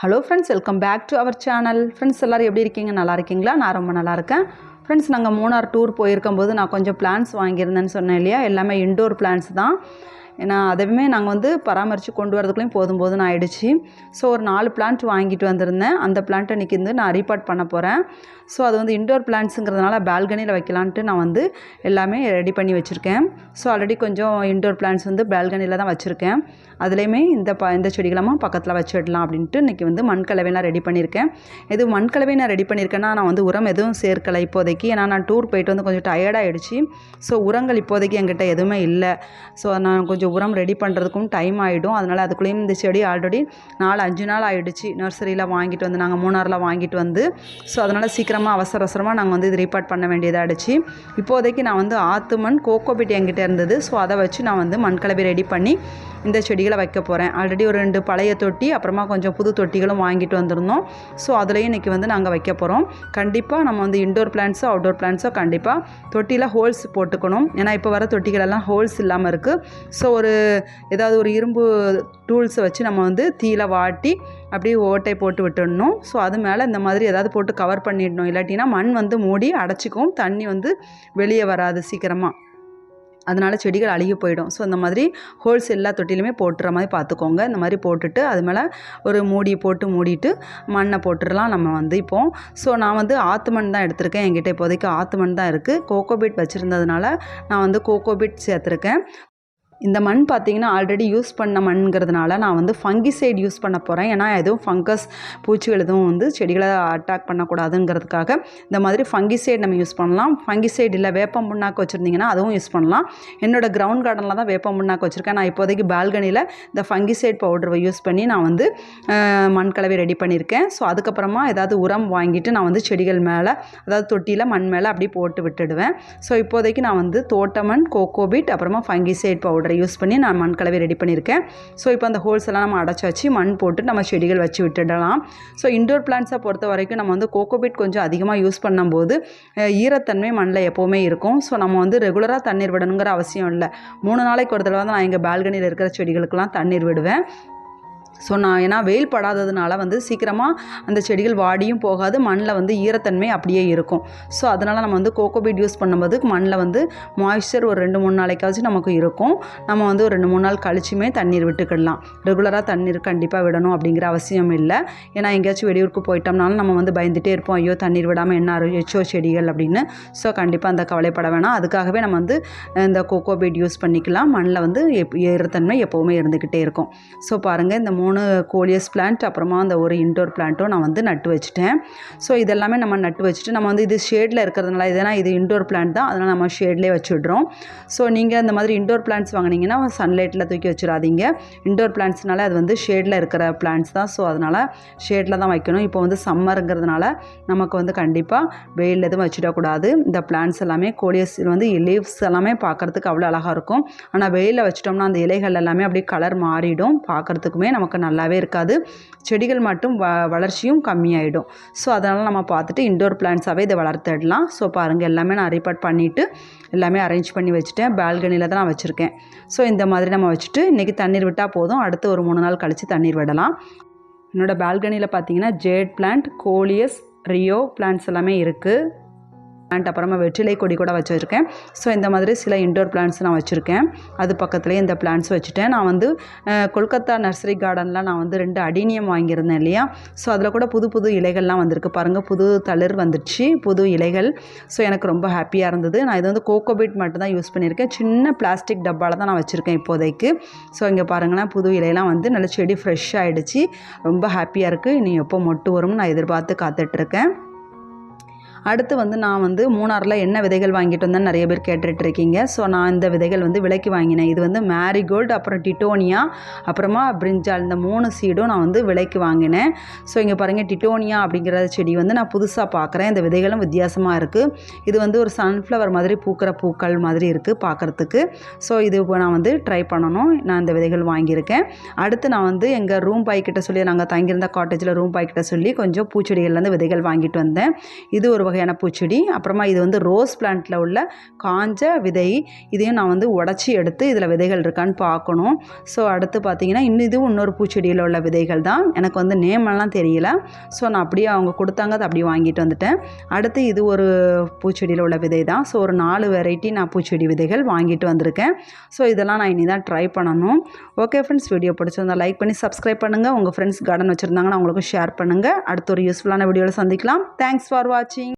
Hello friends welcome back to our channel friends எல்லோரும் எப்படி இருக்கீங்க? நல்லா இருக்கீங்களா? நான் ரொம்ப நல்லா இருக்கேன். ஃப்ரெண்ட்ஸ் நாங்கள் மூணார் டூர் போயிருக்கும்போது நான் கொஞ்சம் பிளான்ஸ் வாங்கியிருந்தேன்னு சொன்னேன் இல்லையா? எல்லாமே இன்டோர் பிளான்ஸ் தான். ஏன்னா அதுவுமே நாங்கள் வந்து பராமரித்து கொண்டு வரதுக்குள்ளேயும் போதும் போதும்னு ஆயிடுச்சு. ஸோ ஒரு நாலு பிளான்ட் வாங்கிட்டு வந்திருந்தேன். அந்த பிளான்ட்டை இன்றைக்கி வந்து நான் ரீபார்ட் பண்ண போகிறேன் ஸோ அது வந்து இன்டோர் பிளான்ட்ஸுங்கிறதுனால பால்கனியில் வைக்கலான்ட்டு நான் வந்து எல்லாமே ரெடி பண்ணி வச்சுருக்கேன். ஸோ ஆல்ரெடி கொஞ்சம் இன்டோர் பிளான்ட்ஸ் வந்து பால்கனியில் தான் வச்சுருக்கேன். அதுலேயுமே இந்த ப இந்த செடிகளமாக பக்கத்தில் வச்சிடலாம் அப்படின்ட்டு இன்றைக்கி வந்து மண்கலவையெல்லாம் ரெடி பண்ணியிருக்கேன். இது மண்கலவை நான் ரெடி பண்ணியிருக்கேன்னா நான் வந்து உரம் எதுவும் சேர்க்கலை இப்போதைக்கு. ஏன்னா நான் டூர் போயிட்டு வந்து கொஞ்சம் டயர்டாகிடுச்சு ஸோ உரங்கள் இப்போதைக்கு என்கிட்ட எதுவுமே இல்லை. ஸோ நான் கொஞ்சம் உரம் ரெடி பண்ணுறதுக்கும் டைம் ஆகிடும் அதனால் அதுக்குள்ளேயும் இந்த செடி ஆல்ரெடி நாலு அஞ்சு நாள் ஆகிடுச்சு நர்சரியில் வாங்கிட்டு வந்து நாங்கள் மூணாரில் வாங்கிட்டு வந்து ஸோ அதனால் சீக்கிரமாக அவசர அவசரமாக நாங்கள் வந்து இது ரீபார்ட் பண்ண வேண்டியதாகிடுச்சு இப்போதைக்கு நான் வந்து ஆத்து மண் கோகோபிட் என்கிட்ட இருந்தது. ஸோ அதை வச்சு நான் வந்து மண்கலவை ரெடி பண்ணி இந்த செடிகளை வைக்க போகிறேன் ஆல்ரெடி ஒரு ரெண்டு பழைய தொட்டி அப்புறமா கொஞ்சம் புது தொட்டிகளும் வாங்கிட்டு வந்திருந்தோம். ஸோ அதுலேயும் இன்றைக்கி வந்து நாங்கள் வைக்க போகிறோம் கண்டிப்பாக நம்ம வந்து இன்டோர் பிளான்ஸோ அவுட்டோர் பிளான்ஸோ கண்டிப்பாக தொட்டியில் ஹோல்ஸ் போட்டுக்கணும். ஏன்னா இப்போ வர தொட்டிகளெல்லாம் ஹோல்ஸ் இல்லாமல் இருக்குது ஸோ ஒரு ஏதாவது ஒரு இரும்பு டூல்ஸை வச்சு நம்ம வந்து தீயில வாட்டி அப்படியே ஓட்டை போட்டு விட்டுடணும். ஸோ அது மேலே இந்த மாதிரி ஏதாவது போட்டு கவர் பண்ணிடணும். இல்லாட்டினா மண் வந்து மூடி அடைச்சிக்கும். தண்ணி வந்து வெளியே வராது சீக்கிரமாக அதனால் செடிகள் அழுகி போயிடும். ஸோ இந்த மாதிரி ஹோல்ஸ் எல்லா தொட்டிலுமே போட்டுற மாதிரி பார்த்துக்கோங்க இந்த மாதிரி போட்டுட்டு அது மேலே ஒரு மூடி போட்டு மூடிட்டு மண்ணை போட்டுடலாம் நம்ம வந்து இப்போது ஸோ நான் வந்து ஆத்து மண் தான் எடுத்திருக்கேன். என்கிட்ட இப்போதைக்கு ஆத்து மண் தான் இருக்குது கோகோபீட் வச்சுருந்ததுனால நான் வந்து கோகோபீட் சேர்த்துருக்கேன். இந்த மண் பார்த்திங்கன்னா ஆல்ரெடி யூஸ் பண்ண மண்ங்கிறதுனால நான் வந்து ஃபங்கிசைட் யூஸ் பண்ண போகிறேன் ஏன்னா எதுவும் ஃபங்கஸ் பூச்சிகள் எதுவும் வந்து செடிகளை அட்டாக் பண்ணக்கூடாதுங்கிறதுக்காக இந்த மாதிரி ஃபங்கிசைட் நம்ம யூஸ் பண்ணலாம். ஃபங்கிசைட் இல்லை வேப்பம் புண்ணாக்கு வச்சுருந்தீங்கன்னா அதுவும் யூஸ் பண்ணலாம். என்னோடய கிரவுண்ட் கார்டனில் தான் வேப்பம் புண்ணாக்கு வச்சுருக்கேன். நான் இப்போதைக்கு பால்கனியில் இந்த ஃபங்கிசைட் பவுடரை யூஸ் பண்ணி நான் வந்து மண் கலவை ரெடி பண்ணியிருக்கேன் ஸோ அதுக்கப்புறமா ஏதாவது உரம் வாங்கிட்டு நான் வந்து செடிகள் மேலே அதாவது தொட்டியில் மண் மேலே அப்படியே போட்டு விட்டுடுவேன். ஸோ இப்போதைக்கு நான் வந்து தோட்டமண் கோகோபீட் அப்புறமா ஃபங்கிசைட் பவுடர் பவுடரை யூஸ் பண்ணி நான் மண் கலவை ரெடி பண்ணியிருக்கேன். ஸோ இப்போ அந்த ஹோல்ஸ் எல்லாம் நம்ம அடைச்சி வச்சு மண் போட்டு நம்ம செடிகள் வச்சு விட்டுடலாம். ஸோ இண்டோர் பிளான்ஸை பொறுத்த வரைக்கும் நம்ம வந்து கோகோபிட் கொஞ்சம் அதிகமாக யூஸ் பண்ணும்போது ஈரத்தன்மை மண்ணில் எப்போவுமே இருக்கும். ஸோ நம்ம வந்து ரெகுலராக தண்ணீர் விடணுங்கிற அவசியம் இல்லை. மூணு நாளைக்கு ஒரு தடவை தான் நான் எங்கள் பால்கனியில் இருக்கிற செடிகளுக்கெல்லாம் தண்ணீர் விடுவேன். ஸோ நான் ஏன்னா வெயில் படாததுனால வந்து சீக்கிரமாக அந்த செடிகள் வாடியும் போகாது மண்ணில் வந்து ஈரத்தன்மை அப்படியே இருக்கும். ஸோ அதனால் நம்ம வந்து கோகோபீட் யூஸ் பண்ணும்போது மண்ணில் வந்து மாய்ஸ்சர் ஒரு ரெண்டு மூணு நாளைக்காச்சும் நமக்கு இருக்கும். நம்ம வந்து ஒரு ரெண்டு மூணு நாள் கழிச்சுமே தண்ணீர் விட்டுக்கிடலாம். ரெகுலராக தண்ணீர் கண்டிப்பாக விடணும் அப்படிங்கிற அவசியம் இல்லை. ஏன்னா எங்கேயாச்சும் வெளியூருக்கு போயிட்டோம்னாலும் நம்ம வந்து பயந்துகிட்டே இருப்போம். ஐயோ தண்ணீர் விடாமல் என்ன எச்சோ செடிகள் அப்படின்னு. ஸோ கண்டிப்பாக அந்த கவலைப்பட வேணாம். அதுக்காகவே நம்ம வந்து இந்த கோகோபீட் யூஸ் பண்ணிக்கலாம். மண்ணில் வந்து எப் ஈரத்தன்மை எப்போவுமே இருந்துக்கிட்டே இருக்கும். ஸோ பாருங்கள் இந்த மூணு மூணு கோலியஸ் பிளான்ட் அப்புறமா அந்த ஒரு இன்டோர் பிளான்ட்டும் நான் வந்து நட்டு வச்சுட்டேன். ஸோ இதெல்லாமே நம்ம நட்டு வச்சுட்டு நம்ம வந்து இது ஷேடில் இருக்கிறதுனால இதனா இது இன்டோர் பிளான்ட் தான் அதனால் நம்ம ஷேட்லேயே வச்சுடுறோம். ஸோ நீங்கள் இந்த மாதிரி இன்டோர் பிளான்ட்ஸ் வாங்கினீங்கன்னா சன்லைட்டில் தூக்கி வச்சிடாதீங்க. இன்டோர் பிளான்ட்ஸ்னால அது வந்து ஷேடில் இருக்கிற பிளான்ட்ஸ் தான். ஸோ அதனால் ஷேடில் தான் வைக்கணும். இப்போ வந்து சம்மருங்கிறதுனால நமக்கு வந்து கண்டிப்பாக வெயில் எதுவும் வச்சிடக்கூடாது இந்த பிளான்ட்ஸ் எல்லாமே கோலியஸ் வந்து லீவ்ஸ் எல்லாமே பார்க்குறதுக்கு அவ்வளோ அழகாக இருக்கும். ஆனால் வெயிலில் வச்சிட்டோம்னா அந்த இலைகள் எல்லாமே அப்படியே கலர் மாறிடும். பார்க்குறதுக்குமே நமக்கு நல்லாவே இருக்காது. செடிகள் மட்டும் வ வளர்ச்சியும் கம்மியாயிடும். ஸோ அதனால் நம்ம பார்த்துட்டு இன்டோர் பிளான்ஸாகவே இதை வளர்த்துடலாம். ஸோ பாருங்கள் எல்லாமே நான் ரீபார்ட் பண்ணிவிட்டு எல்லாமே அரேஞ்ச் பண்ணி வச்சுட்டேன். பால்கனியில் தான் நான் வச்சுருக்கேன். ஸோ இந்த மாதிரி நம்ம வச்சுட்டு இன்றைக்கி தண்ணீர் விட்டால் போதும். அடுத்து ஒரு மூணு நாள் கழித்து தண்ணீர் விடலாம். என்னோடய பால்கனியில் பார்த்தீங்கன்னா jade plant coleus rhoeo plants எல்லாமே இருக்குது பிளான்ட் அப்புறமா வெற்றிலை கொடி கூட வச்சுருக்கேன். ஸோ இந்த மாதிரி சில இன்டோர் பிளான்ட்ஸ் நான் வச்சுருக்கேன். அது பக்கத்துலேயே இந்த பிளான்ட்ஸ் வச்சுட்டேன். நான் வந்து கொல்கத்தா நர்சரி கார்டனில் நான் வந்து ரெண்டு அடினியம் வாங்கியிருந்தேன் இல்லையா? ஸோ அதில் கூட புது புது இலைகள்லாம் வந்திருக்கு. பாருங்கள் புது தளிர் வந்துடுச்சு புது இலைகள். ஸோ எனக்கு ரொம்ப ஹாப்பியாக இருந்தது. நான் இது வந்து கோகோபீட் மட்டும் தான் யூஸ் பண்ணியிருக்கேன். சின்ன பிளாஸ்டிக் டப்பாவில் தான் நான் வச்சுருக்கேன் இப்போதைக்கு. ஸோ இங்கே பாருங்கன்னா புது இலையெல்லாம் வந்து நல்ல செடி ஃப்ரெஷ் ஆகிடுச்சு ரொம்ப ஹாப்பியாக இருக்குது இனி எப்போ மொட்டு வரும்னு நான் எதிர்பார்த்து காத்துட்ருக்கேன் அடுத்து வந்து நான் வந்து மூணாரில் என்ன விதைகள் வாங்கிட்டு வந்தேன்னு நிறைய பேர் கேட்டுட்ருக்கீங்க ஸோ நான் இந்த விதைகள் வந்து விலைக்கு வாங்கினேன். இது வந்து மேரிகோல்டு அப்புறம் டிட்டோனியா அப்புறமா பிரிஞ்சால் இந்த மூணு சீடும் நான் வந்து விலைக்கு வாங்கினேன். ஸோ இங்கே பாருங்கள் டிட்டோனியா அப்படிங்கிற செடி வந்து நான் புதுசாக பார்க்குறேன் இந்த விதைகளும் வித்தியாசமாக இருக்குது இது வந்து ஒரு சன்ஃப்ளவர் மாதிரி பூக்கிற பூக்கள் மாதிரி இருக்குது பார்க்குறதுக்கு ஸோ இது நான் வந்து ட்ரை பண்ணணும். நான் இந்த விதைகள் வாங்கியிருக்கேன். அடுத்து நான் வந்து எங்கள் ரூம் பாய்கிட்ட சொல்லி நாங்கள் தங்கியிருந்த காட்டேஜில் ரூம் பாய்க்கிட்ட சொல்லி கொஞ்சம் பூச்செடிகள்லேருந்து விதைகள் வாங்கிட்டு வந்தேன். இது ஒரு வகையான பூச்செடி. அப்புறமா இது வந்து ரோஸ் பிளான்ட்டில் உள்ள காஞ்ச விதை. இதையும் நான் வந்து உடச்சி எடுத்து இதில் விதைகள் இருக்கான்னு பார்க்கணும். ஸோ அடுத்து பார்த்தீங்கன்னா இன்னும் இதுவும் இன்னொரு பூச்செடியில் உள்ள விதைகள் தான். எனக்கு வந்து நேமெல்லாம் தெரியல. ஸோ நான் அப்படியே அவங்க கொடுத்தாங்க. அதை அப்படியே வாங்கிட்டு வந்துட்டேன். அடுத்து இது ஒரு பூச்செடியில் உள்ள விதை தான். ஸோ ஒரு நாலு வெரைட்டி நான் பூச்செடி விதைகள் வாங்கிட்டு வந்திருக்கேன். ஸோ இதெல்லாம் நான் இனி தான் ட்ரை பண்ணணும். ஓகே ஃப்ரெண்ட்ஸ் வீடியோ பிடிச்சிருந்தா லைக் பண்ணி சப்ஸ்கிரைப் பண்ணுங்கள் உங்கள் ஃப்ரெண்ட்ஸ் கார்டன் வச்சுருந்தாங்கன்னா அவங்களுக்கும் ஷேர் பண்ணுங்கள் அடுத்த ஒரு யூஸ்ஃபுல்லான வீடியோவில் சந்திக்கலாம். தேங்க்ஸ் ஃபார் வாட்சிங்